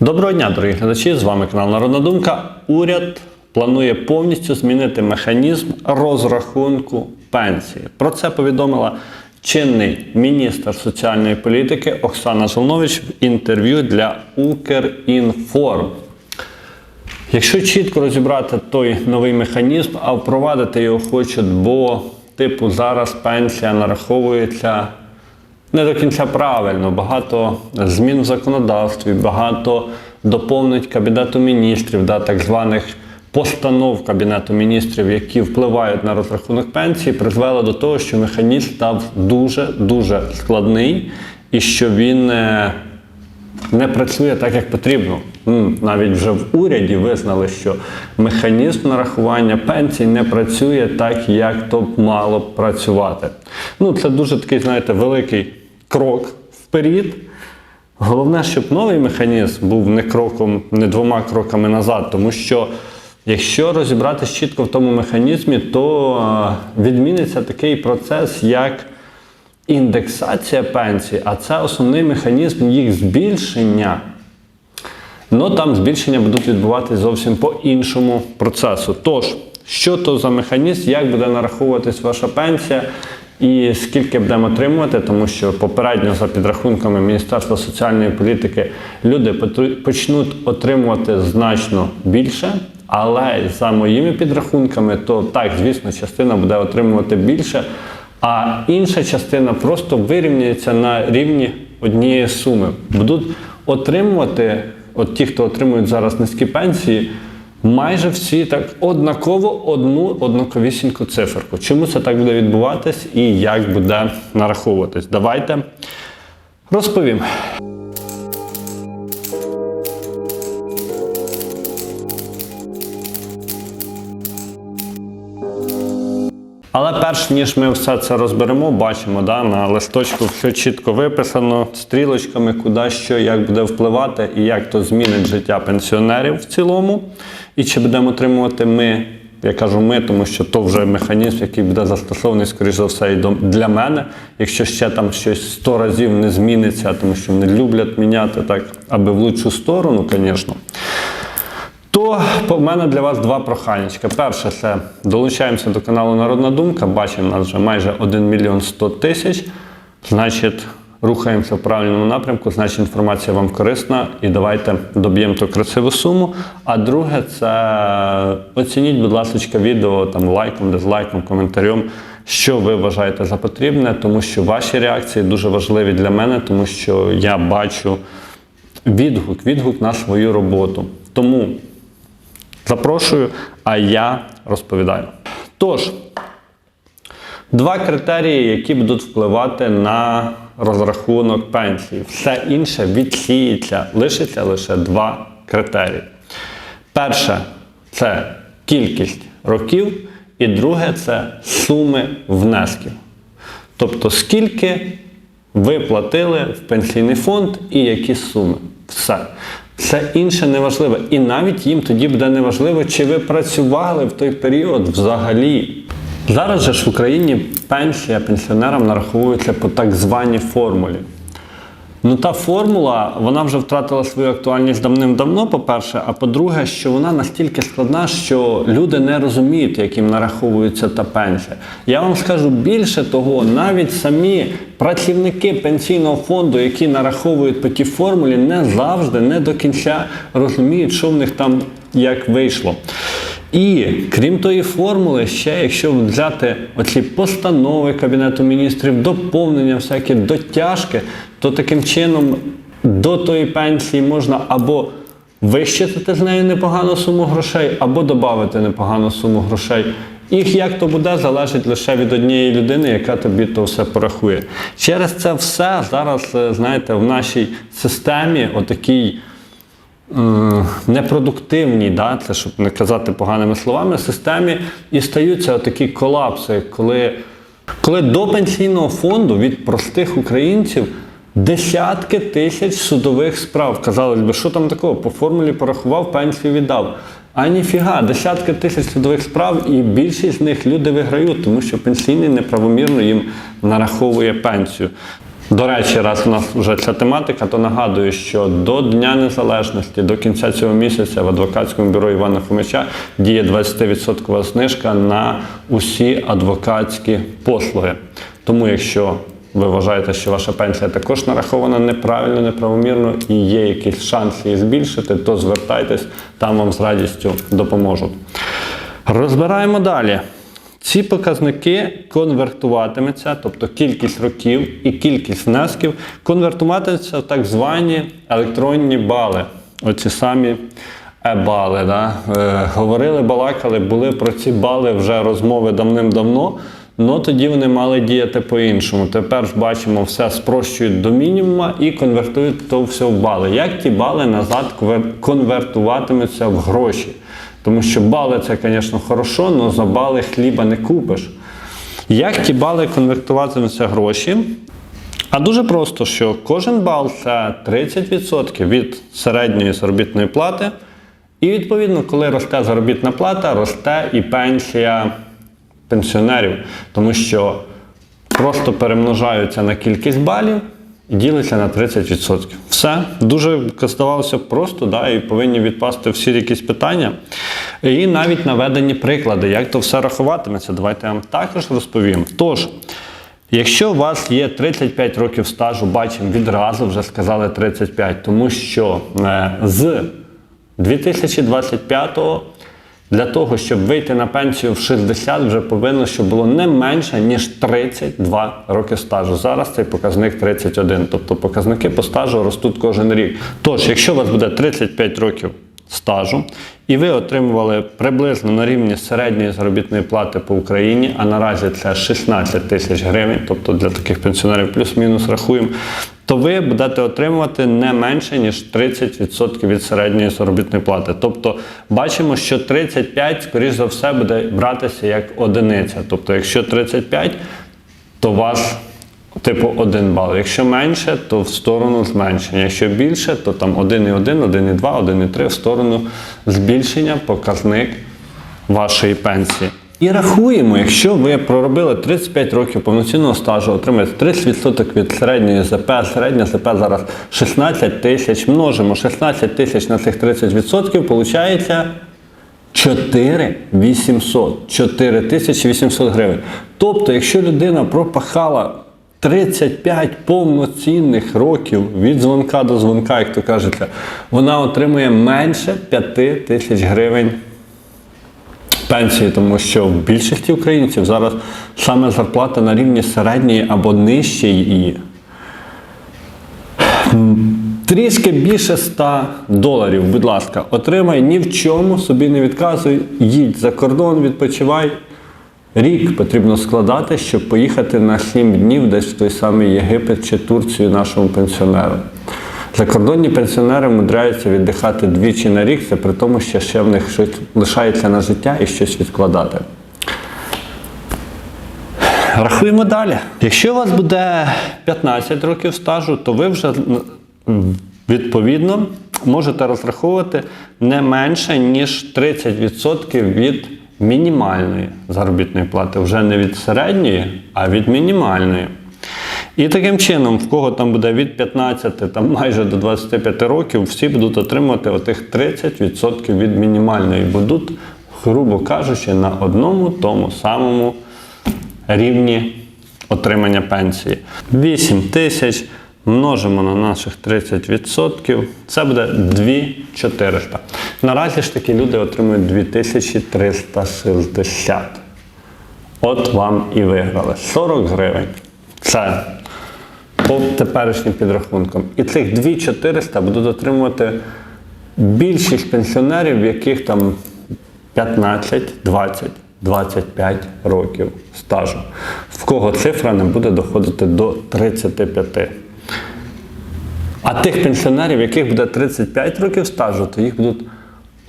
Доброго дня, дорогі глядачі! З вами канал Народна Думка. Уряд планує повністю змінити механізм розрахунку пенсії. Про це повідомила чинний міністр соціальної політики Оксана Жолнович в інтерв'ю для Укрінформ. Якщо чітко розібрати той новий механізм, а впровадити його хочуть, бо типу зараз пенсія нараховується не до кінця правильно. Багато змін в законодавстві, багато доповнень Кабінету міністрів, да, так званих постанов Кабінету міністрів, які впливають на розрахунок пенсії, призвело до того, що механізм став дуже-дуже складний і що він е, не працює так, як потрібно. Навіть вже в уряді визнали, що механізм нарахування пенсій не працює так, як то б мало працювати. Ну, це дуже такий, знаєте, великий крок вперед. Головне, щоб новий механізм був не кроком, не двома кроками назад, тому що якщо розібратися чітко в тому механізмі, то е, відміниться такий процес, як індексація пенсій, а це основний механізм їх збільшення. Ну там збільшення будуть відбуватися зовсім по іншому процесу. Тож, що то за механізм, як буде нараховуватись ваша пенсія і скільки будемо отримувати, тому що попередньо за підрахунками Міністерства соціальної політики люди почнуть отримувати значно більше. Але за моїми підрахунками, то так, звісно, частина буде отримувати більше, а інша частина просто вирівняється на рівні однієї суми. Будуть отримувати, от ті, хто отримують зараз низькі пенсії, майже всі так однаково одну однаковісіньку циферку. Чому це так буде відбуватись і як буде нараховуватись? Давайте розповім. Але перш ніж ми все це розберемо, бачимо, да, на листочку все чітко виписано стрілочками, куди що, як буде впливати і як то змінить життя пенсіонерів в цілому. І чи будемо отримувати ми, я кажу ми, тому що то вже механізм, який буде застосований, скоріш за все, і для мене. Якщо ще там щось 100 разів не зміниться, тому що вони люблять міняти так, аби в лучшу сторону, звісно. То в мене для вас два проханечка. Перше, це долучаємося до каналу Народна Думка. Бачимо, нас вже майже 1 мільйон 100 тисяч. Значить, рухаємося в правильному напрямку, значить інформація вам корисна і давайте доб'ємо ту красиву суму. А друге, це оцініть, будь ласка, відео там лайком, дизлайком, коментарем, що ви вважаєте за потрібне, тому що ваші реакції дуже важливі для мене, тому що я бачу відгук, відгук на свою роботу. Тому запрошую, а я розповідаю. Тож, два критерії, які будуть впливати на розрахунок пенсії. Все інше відсіється, лишиться лише два критерії. Перше це кількість років, і друге це суми внесків. Тобто, скільки ви платили в пенсійний фонд і які суми. Все. Все інше неважливо. І навіть їм тоді буде неважливо, чи ви працювали в той період взагалі. Зараз же ж в Україні пенсія пенсіонерам нараховується по так званій формулі. Ну, та формула вона вже втратила свою актуальність давним-давно, по-перше, а по-друге, що вона настільки складна, що люди не розуміють, як їм нараховується та пенсія. Я вам скажу більше того, навіть самі працівники пенсійного фонду, які нараховують по тій формулі, не завжди, не до кінця розуміють, що в них там як вийшло. І крім тої формули, ще якщо взяти оці постанови Кабінету міністрів, доповнення, всякі дотяжки, то таким чином до тої пенсії можна або вищитати з нею непогану суму грошей, або додати непогану суму грошей. І як то буде, залежить лише від однієї людини, яка тобі то все порахує. Через це все зараз, е, знаєте, в нашій системі отакій е, непродуктивній, да, це щоб не казати поганими словами, системі і стаються такі колапси, коли, коли до пенсійного фонду від простих українців десятки тисяч судових справ. Казалось би, що там такого? По формулі порахував, пенсію віддав. А ніфіга, десятки тисяч судових справ, і більшість з них люди виграють, тому що пенсійний неправомірно їм нараховує пенсію. До речі, раз у нас вже ця тематика, то нагадую, що до Дня Незалежності, до кінця цього місяця в адвокатському бюро Івана Фомича діє 20% знижка на усі адвокатські послуги. Тому, якщо ви вважаєте, що ваша пенсія також нарахована неправильно, неправомірно і є якийсь шанс її збільшити, то звертайтесь, там вам з радістю допоможуть. Розбираємо далі. Ці показники конвертуватимуться, тобто кількість років і кількість внесків конвертуватимуться в так звані електронні бали. Оці самі е-бали. Да? Е, говорили, балакали, були про ці бали вже розмови давним-давно. Ну тоді вони мали діяти по-іншому. Тепер ж бачимо, все спрощують до мінімума і конвертують то все в бали. Як ті бали назад конвертуватимуться в гроші? Тому що бали це, звісно, хорошо, але за бали хліба не купиш. Як ті бали конвертуватимуться гроші? А дуже просто, що кожен бал це 30% від середньої заробітної плати. І відповідно, коли росте заробітна плата, росте і пенсія пенсіонерів, тому що просто перемножаються на кількість балів і ділиться на 30%. Все дуже здавалося просто, да, і повинні відпасти всі якісь питання. І навіть наведені приклади, як то все рахуватиметься, давайте я вам також розповім. Тож, Якщо у вас є 35 років стажу, бачимо відразу вже сказали 35, тому що е, з 2025 для того, щоб вийти на пенсію в 60, вже повинно, щоб було не менше, ніж 32 роки стажу. Зараз цей показник 31. Тобто показники по стажу ростуть кожен рік. Тож, якщо у вас буде 35 років стажу, і ви отримували приблизно на рівні середньої заробітної плати по Україні, а наразі це 16 тисяч гривень, тобто для таких пенсіонерів плюс-мінус рахуємо, то ви будете отримувати не менше, ніж 30% від середньої заробітної плати. Тобто бачимо, що 35, скоріш за все, буде братися як одиниця. Тобто, якщо 35, то вас типу 1 бал. Якщо менше, то в сторону зменшення. Якщо більше, то там 1,1, 1,2, 1,3 в сторону збільшення показник вашої пенсії. І рахуємо, якщо ви проробили 35 років повноцінного стажу, отримаєте 30% від середньої ЗП, середня ЗП зараз 16 тисяч, множимо 16 тисяч на цих 30%, виходить 4800, 4800 гривень. Тобто, якщо людина пропахала 35 повноцінних років від дзвонка до дзвонка, як то кажеться, вона отримує менше 5 тисяч гривень пенсії, тому що в більшості українців зараз саме зарплата на рівні середньої або нижче її. Трішки більше 100 доларів, будь ласка, отримай ні в чому, собі не відказуй, їдь за кордон, відпочивай. Рік потрібно складати, щоб поїхати на 7 днів десь в той самий Єгипет чи Турцію нашому пенсіонеру. Закордонні пенсіонери мудряються віддихати двічі на рік, це при тому, що ще в них щось лишається на життя і щось відкладати. Рахуємо далі. Якщо у вас буде 15 років стажу, то ви вже відповідно можете розраховувати не менше, ніж 30% від мінімальної заробітної плати. Вже не від середньої, а від мінімальної. І таким чином, в кого там буде від 15 там майже до 25 років, всі будуть отримувати отих 30% від мінімальної, будуть, грубо кажучи, на одному тому самому рівні отримання пенсії. 8 тисяч множимо на наших 30%, це буде 2400. Наразі ж такі люди отримують 2360. От вам і виграли 40 гривень. Це по теперішнім підрахункам. І цих 2400 будуть отримувати більшість пенсіонерів, яких там 15, 20, 25 років стажу. В кого цифра не буде доходити до 35. А тих пенсіонерів, яких буде 35 років стажу, то їх будуть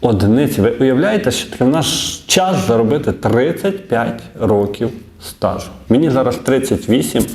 одиниці. Ви уявляєте, що в наш час заробити 35 років стажу. Мені зараз 38, в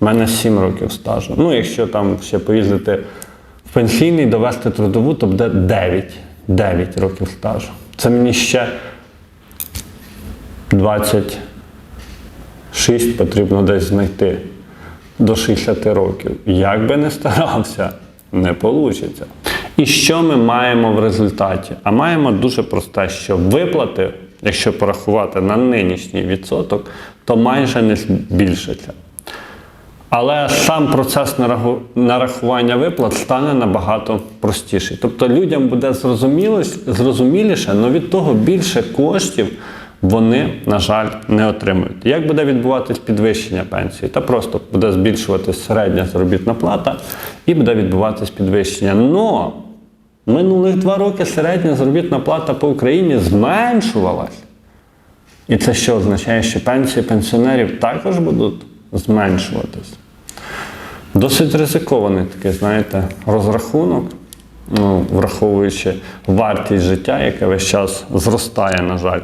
мене 7 років стажу. Ну, якщо там ще поїздити в пенсійний, довести трудову, то буде 9, 9 років стажу. Це мені ще 26 потрібно десь знайти. До 60 років. Як би не старався, не вийде. І що ми маємо в результаті? А маємо дуже просте, що виплати, якщо порахувати на нинішній відсоток, то майже не збільшаться. Але сам процес нарахування виплат стане набагато простіший. Тобто людям буде зрозуміліше, але від того більше коштів вони, на жаль, не отримують. Як буде відбуватись підвищення пенсії? Та просто буде збільшуватись середня заробітна плата і буде відбуватись підвищення. Но минулих два роки середня заробітна плата по Україні зменшувалась. І це що означає, що пенсії пенсіонерів також будуть зменшуватись. Досить ризикований такий, знаєте, розрахунок, ну, враховуючи вартість життя, яке весь час зростає, на жаль,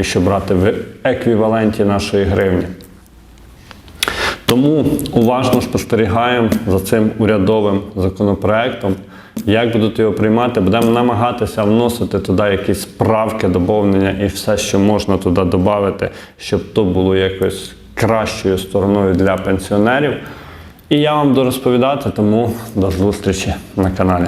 якщо брати в еквіваленті нашої гривні. Тому уважно спостерігаємо за цим урядовим законопроектом. Як будуть його приймати, будемо намагатися вносити туди якісь справки, доповнення і все, що можна туди додати, щоб то було якось кращою стороною для пенсіонерів. І я вам буду розповідати, тому до зустрічі на каналі.